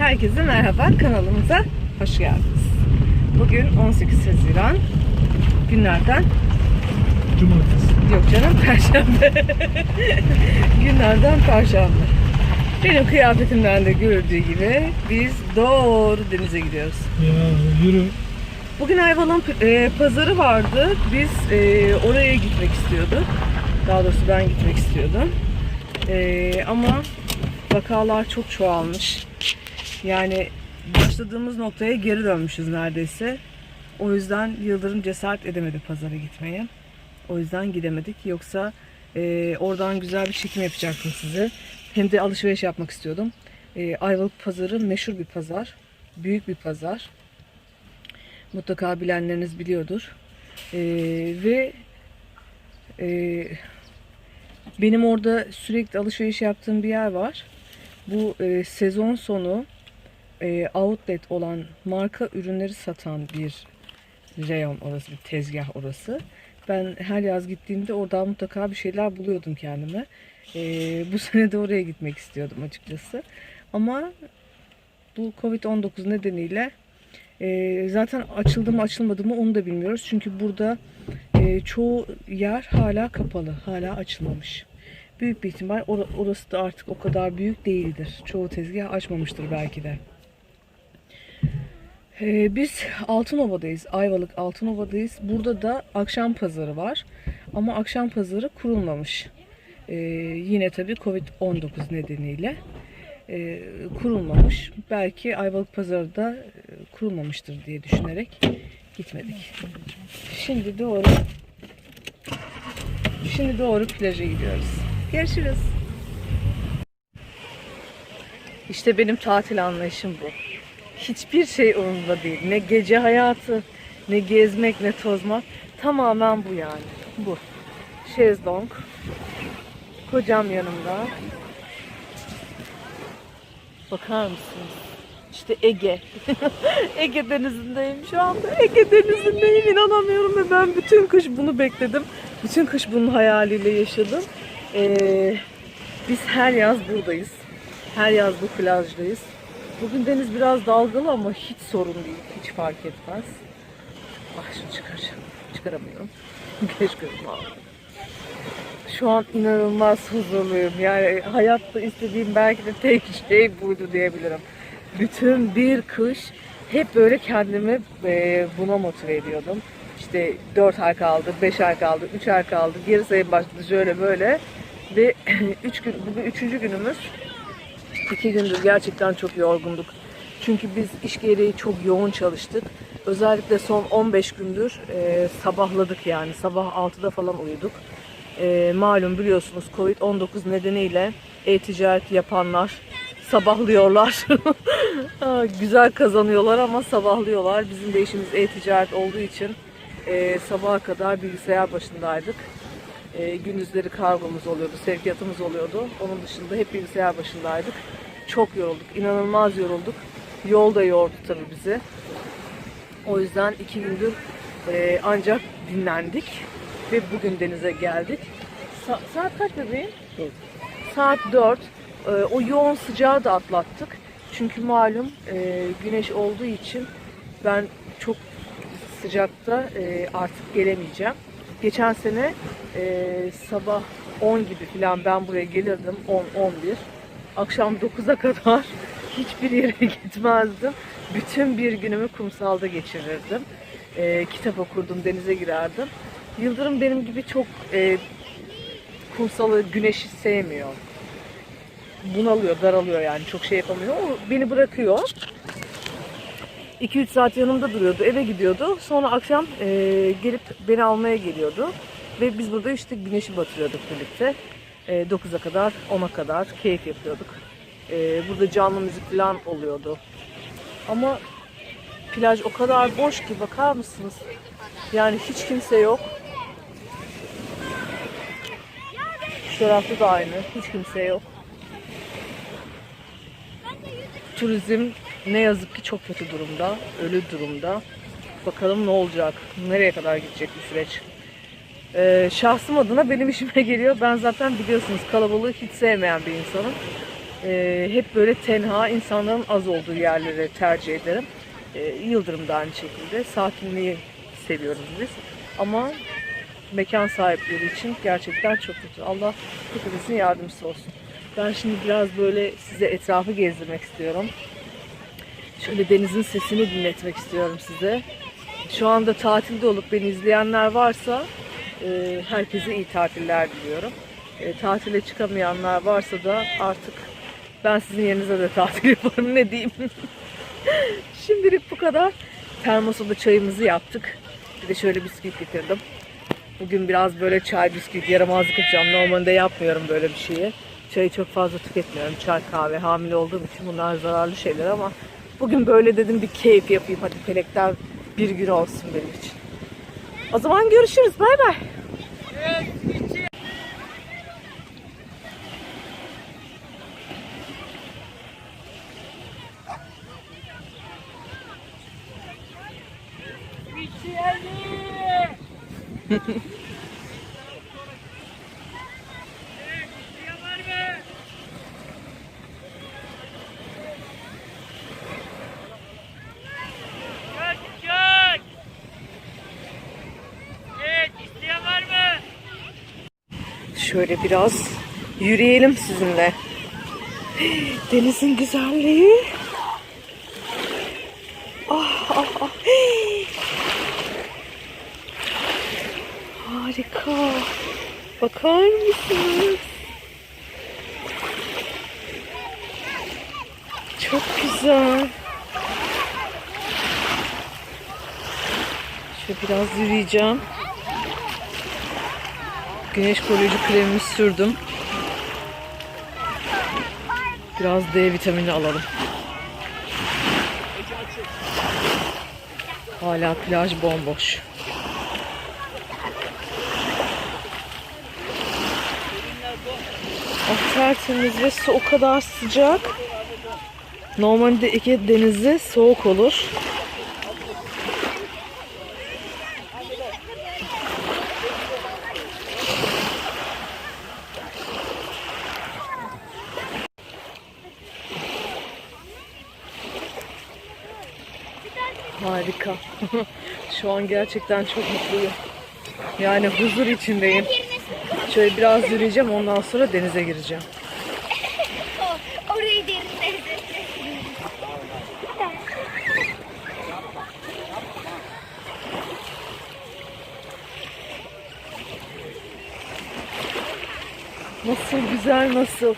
Herkese merhaba kanalımıza hoş geldiniz. Bugün 18 Haziran günlerden Cumartesi. yok canım Perşembe günlerden Perşembe. Benim kıyafetimden de görüldüğü gibi biz doğru denize gidiyoruz. Ya yürü. Bugün Ayvalık'ın e, pazarı vardı. Biz e, oraya gitmek istiyorduk. Daha doğrusu ben gitmek istiyordum. E, ama vakalar çok çoğalmış. Yani başladığımız noktaya geri dönmüşüz neredeyse. O yüzden Yıldırım cesaret edemedi pazara gitmeye. O yüzden gidemedik. Yoksa e, oradan güzel bir çekim yapacaktım size. Hem de alışveriş yapmak istiyordum. E, Ayvalık pazarı meşhur bir pazar. Büyük bir pazar. Mutlaka bilenleriniz biliyordur. Ee, ve e, benim orada sürekli alışveriş yaptığım bir yer var. Bu e, sezon sonu e, outlet olan marka ürünleri satan bir reyon orası, bir tezgah orası. Ben her yaz gittiğimde oradan mutlaka bir şeyler buluyordum kendime. E, bu sene de oraya gitmek istiyordum açıkçası. Ama bu Covid-19 nedeniyle ee, zaten açıldı mı açılmadı mı onu da bilmiyoruz. Çünkü burada e, çoğu yer hala kapalı. Hala açılmamış. Büyük bir ihtimal or- orası da artık o kadar büyük değildir. Çoğu tezgah açmamıştır belki de. Ee, biz Altınova'dayız. Ayvalık Altınova'dayız. Burada da akşam pazarı var. Ama akşam pazarı kurulmamış. Ee, yine tabii Covid-19 nedeniyle e, kurulmamış. Belki Ayvalık Pazarı da e, kurulmamıştır diye düşünerek gitmedik. Şimdi doğru Şimdi doğru plaja gidiyoruz. Görüşürüz. İşte benim tatil anlayışım bu. Hiçbir şey umurumda değil. Ne gece hayatı, ne gezmek, ne tozmak. Tamamen bu yani. Bu. Şezlong. Kocam yanımda. Bakar mısınız? İşte Ege. Ege denizindeyim şu anda. Ege denizindeyim. inanamıyorum ve ben bütün kış bunu bekledim. Bütün kış bunun hayaliyle yaşadım. Ee, biz her yaz buradayız. Her yaz bu plajdayız. Bugün deniz biraz dalgalı ama hiç sorun değil. Hiç fark etmez. Ah şunu çıkaracağım. Çıkaramıyorum. Keşke. Şu an inanılmaz huzurluyum. Yani hayatta istediğim belki de tek şey buydu diyebilirim. Bütün bir kış hep böyle kendimi e, buna motive ediyordum. İşte 4 ay kaldı, 5 ay kaldı, 3 ay kaldı. Geri sayım başladı şöyle böyle. Ve 3 gün, bugün 3. günümüz. 2 gündür gerçekten çok yorgunduk. Çünkü biz iş gereği çok yoğun çalıştık. Özellikle son 15 gündür e, sabahladık yani. Sabah 6'da falan uyuduk. E, malum biliyorsunuz Covid-19 nedeniyle e-ticaret yapanlar sabahlıyorlar. Güzel kazanıyorlar ama sabahlıyorlar. Bizim de işimiz e-ticaret olduğu için e, sabaha kadar bilgisayar başındaydık. E, gündüzleri kargomuz oluyordu, sevkiyatımız oluyordu. Onun dışında hep bilgisayar başındaydık. Çok yorulduk, inanılmaz yorulduk. Yol da yordu tabii bizi. O yüzden iki gündür e, ancak dinlendik ve bugün denize geldik. Sa- saat kaç bebeğim? Saat 4. E, o yoğun sıcağı da atlattık. Çünkü malum e, güneş olduğu için ben çok sıcakta e, artık gelemeyeceğim. Geçen sene e, sabah 10 gibi falan ben buraya gelirdim. 10-11. Akşam 9'a kadar hiçbir yere gitmezdim. Bütün bir günümü kumsalda geçirirdim. E, kitap okurdum, denize girerdim. Yıldırım benim gibi çok e, kumsalı, güneşi sevmiyor. Bunalıyor, daralıyor yani. Çok şey yapamıyor. O beni bırakıyor. 2-3 saat yanımda duruyordu. Eve gidiyordu. Sonra akşam e, gelip beni almaya geliyordu. Ve biz burada işte güneşi batırıyorduk birlikte. E, 9'a kadar, 10'a kadar keyif yapıyorduk. E, burada canlı müzik falan oluyordu. Ama plaj o kadar boş ki bakar mısınız? Yani hiç kimse yok. Şu tarafta da aynı. Hiç kimse yok. Turizm ne yazık ki çok kötü durumda. Ölü durumda. Bakalım ne olacak? Nereye kadar gidecek bu süreç? Ee, şahsım adına benim işime geliyor. Ben zaten biliyorsunuz kalabalığı hiç sevmeyen bir insanım. Ee, hep böyle tenha, insanların az olduğu yerleri tercih ederim. Ee, Yıldırım da aynı şekilde. Sakinliği seviyoruz biz. Ama mekan sahipleri için gerçekten çok kötü. Allah hepimizin yardımcısı olsun. Ben şimdi biraz böyle size etrafı gezdirmek istiyorum. Şöyle denizin sesini dinletmek istiyorum size. Şu anda tatilde olup beni izleyenler varsa e, herkese iyi tatiller diliyorum. E, tatile çıkamayanlar varsa da artık ben sizin yerinize de tatil yaparım ne diyeyim. Şimdilik bu kadar. Termosa da çayımızı yaptık. Bir de şöyle bisküvit getirdim. Bugün biraz böyle çay bisküvit yaramazlık yapacağım. Normalde yapmıyorum böyle bir şeyi. Çayı çok fazla tüketmiyorum. Çay kahve hamile olduğum için bunlar zararlı şeyler ama bugün böyle dedim bir keyif yapayım. Hadi felekten bir gün olsun benim için. O zaman görüşürüz. Bay bay. Çök çök. Evet isteyen var mı? Şöyle biraz yürüyelim sizinle. Denizin güzelliği. Ah, ah, ah. Harika. Bakar mısınız? Çok güzel. Şöyle biraz yürüyeceğim. Güneş koruyucu kremimi sürdüm. Biraz D vitamini alalım. Hala plaj bomboş. Ah tertemiz ve su o kadar sıcak. Normalde Ege denizi soğuk olur. Harika. Şu an gerçekten çok mutluyum. Yani huzur içindeyim. Şöyle biraz yürüyeceğim ondan sonra denize gireceğim. Orayı derinledi. Nasıl güzel nasıl.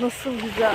Nasıl güzel.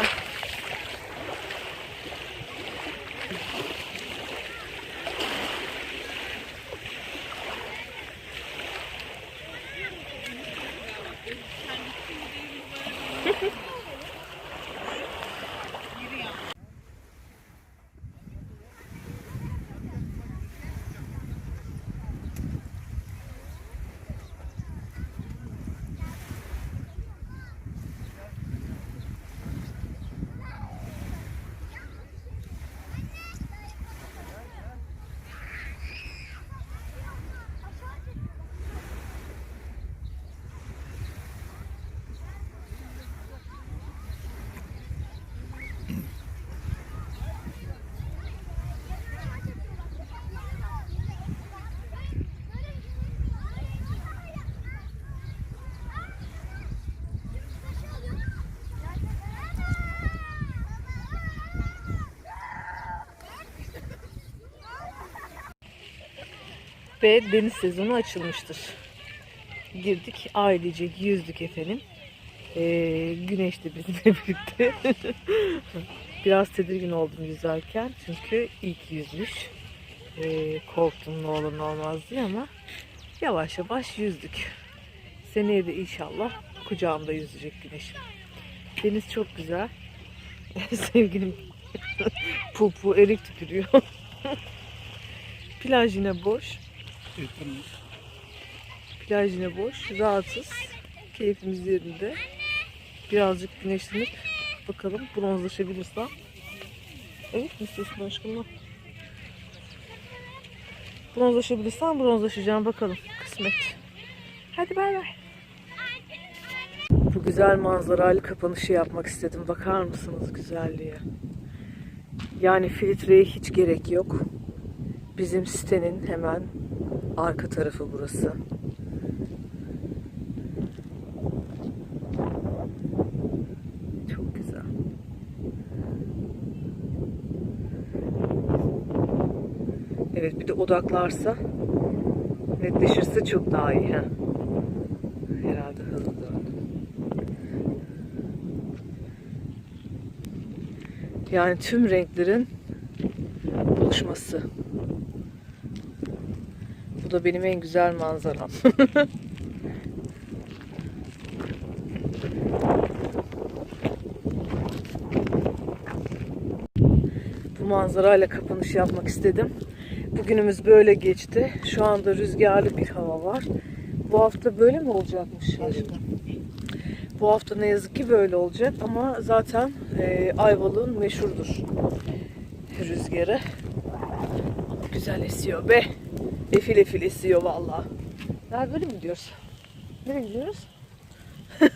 Ve deniz sezonu açılmıştır. Girdik ailece yüzdük efendim. Ee, güneş de bizimle birlikte. Biraz tedirgin oldum yüzerken çünkü ilk yüzmüş. Ee, korktum ne olur ne olmaz diye ama yavaş yavaş yüzdük. Seneye de inşallah kucağımda yüzecek güneşim. Deniz çok güzel. Sevgilim pupu erik tükürüyor. Plaj yine boş. Plaj yine boş. Rahatız. Keyfimiz yerinde. Birazcık güneşlenip bakalım bronzlaşabilirsem. Evet mi istiyorsun aşkım? Bronzlaşabilirsem bronzlaşacağım bakalım. Kısmet. Hadi bay bay. Bu güzel manzarayla kapanışı yapmak istedim. Bakar mısınız güzelliğe? Yani filtreye hiç gerek yok. Bizim sitenin hemen arka tarafı burası. Çok güzel. Evet bir de odaklarsa netleşirse çok daha iyi. Ha. Herhalde hızlı. Yani tüm renklerin buluşması. Bu da benim en güzel manzaram. Bu manzarayla kapanış yapmak istedim. Bugünümüz böyle geçti. Şu anda rüzgarlı bir hava var. Bu hafta böyle mi olacakmış aşkım? Bu hafta ne yazık ki böyle olacak ama zaten e, Ayvalık'ın meşhurdur rüzgarı. Ama güzel esiyor be. Efil efil esiyor vallahi. Nerede böyle mi gidiyoruz? Nereye gidiyoruz?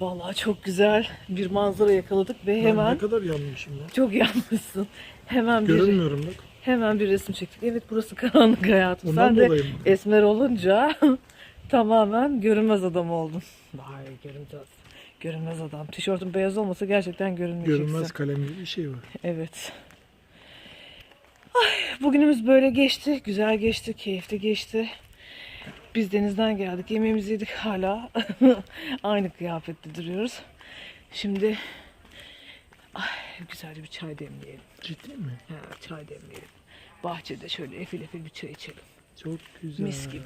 Vallahi çok güzel bir manzara yakaladık ve Ben hemen ne kadar yanmışım ya. çok yanmışsın. Hemen bir Görünmüyorum bak. hemen bir resim çektik. Evet burası karanlık hayatım. Ondan Sen de esmer olunca tamamen görünmez adam oldun. Vay görünmez. Görünmez adam. Tişörtün beyaz olmasa gerçekten görünmeyeceksin. Görünmez kalem gibi bir şey var. Evet. Ay, bugünümüz böyle geçti. Güzel geçti. Keyifli geçti. Biz denizden geldik. Yemeğimizi yedik. Hala aynı kıyafette duruyoruz. Şimdi ay, güzelce bir çay demleyelim. Ciddi mi? Ha, çay demleyelim. Bahçede şöyle efil efil bir çay içelim. Çok güzel. Mis gibi.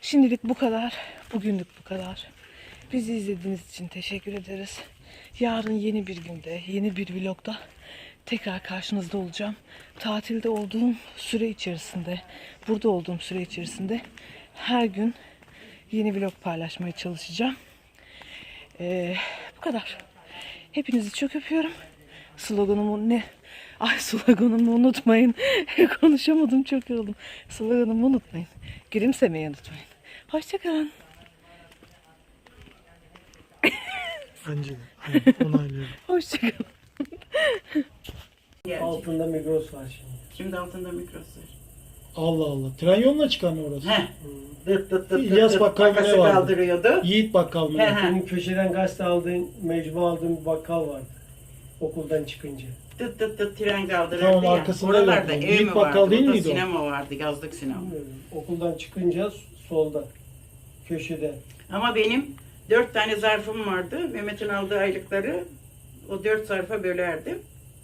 Şimdilik bu kadar. Bugünlük bu kadar. Bizi izlediğiniz için teşekkür ederiz. Yarın yeni bir günde, yeni bir vlogda tekrar karşınızda olacağım. Tatilde olduğum süre içerisinde, burada olduğum süre içerisinde her gün yeni vlog paylaşmaya çalışacağım. Ee, bu kadar. Hepinizi çok öpüyorum. Sloganımı ne? Ay sloganımı unutmayın. Konuşamadım çok yoruldum. Sloganımı unutmayın. Gülümsemeyi unutmayın. Hoşçakalın. Bence de. Aynen, onaylıyorum. Hoşçakalın. Altında Migros var şimdi. Şimdi altında mikros var. Allah Allah. Tren yoluna çıkan mı orası? Heh. Dıt dıt dıt dıt İlyas dıt Bakkal bile makası vardı. kaldırıyordu. Yiğit bakkal mı? He he. Senin köşeden gazete aldığın, mecmu aldığın bir bakkal vardı. Okuldan çıkınca. Dıt dıt dıt tren kaldırırdı Tamam, ya. arkasında Oralarda yok. ev Büyük bakkal değil miydi o? sinema vardı. Yazlık sinema. Bilmiyorum. Okuldan çıkınca solda. Köşede. Ama benim dört tane zarfım vardı. Mehmet'in aldığı aylıkları o dört zarfa bölerdim.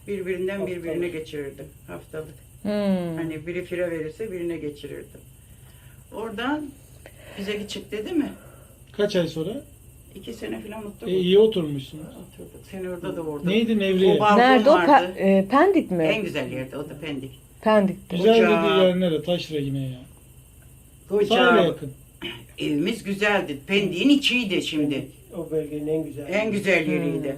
Birbirinden Haftalık. birbirine geçirirdim. Haftalık. Hmm. Hani biri fire verirse birine geçirirdim. Oradan bize çık dedi mi? Kaç ay sonra? İki sene falan oturduk. E, iyi oturmuşsunuz. Oturduk. Seni orada doğurduk. Neydi Nevriye? O Nerede o? vardı. Pe- e, Pendik mi? En güzel yerde o da Pendik. Pendik'te. Güzel Koca- dediği yer nere? Taşra yine ya. Koca yakın. evimiz güzeldi. Pendik'in içiydi şimdi. O bölgenin en güzel. En güzel yeriydi.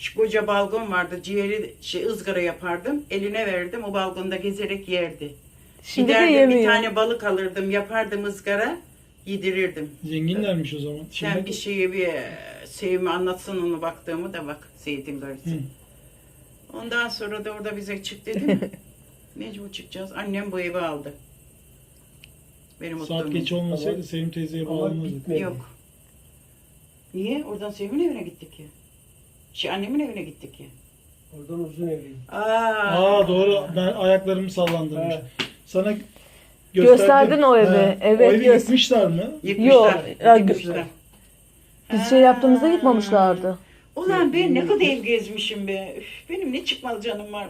Şu koca balkon vardı. Ciğeri şey ızgara yapardım. Eline verirdim. O balkonda gezerek yerdi. Şimdi de Giderdim yemiyor. bir tane balık alırdım. Yapardım ızgara. Yedirirdim. Zenginlermiş o zaman. Sen Şimdi bir şeye bir e, sevimi anlatsın onu baktığımı da bak Zeytin Garisi. Hı. Ondan sonra da orada bize çık dedi mi? Mecbur çıkacağız. Annem bu evi aldı. Benim saat oturduğum geç olmasaydı Sevim teyzeye Ama bağlanmazdı. bitmedi. Yok. Niye? Oradan Sevim'in evine gittik ya. Şey annemin evine gittik ya. Oradan uzun evliyim. Aa, Aa doğru. Ben ayaklarımı sallandırmış. He. Sana Gösterdin o evi. He. Evet, O evi göz- yıkmışlar mı? Yıkmışlar. Yok, ya, yıkmışlar. Biz şey yaptığımızda yıkmamışlardı. Ulan ben ne kadar ev gezmişim be. Üf, benim ne çıkmaz canım var.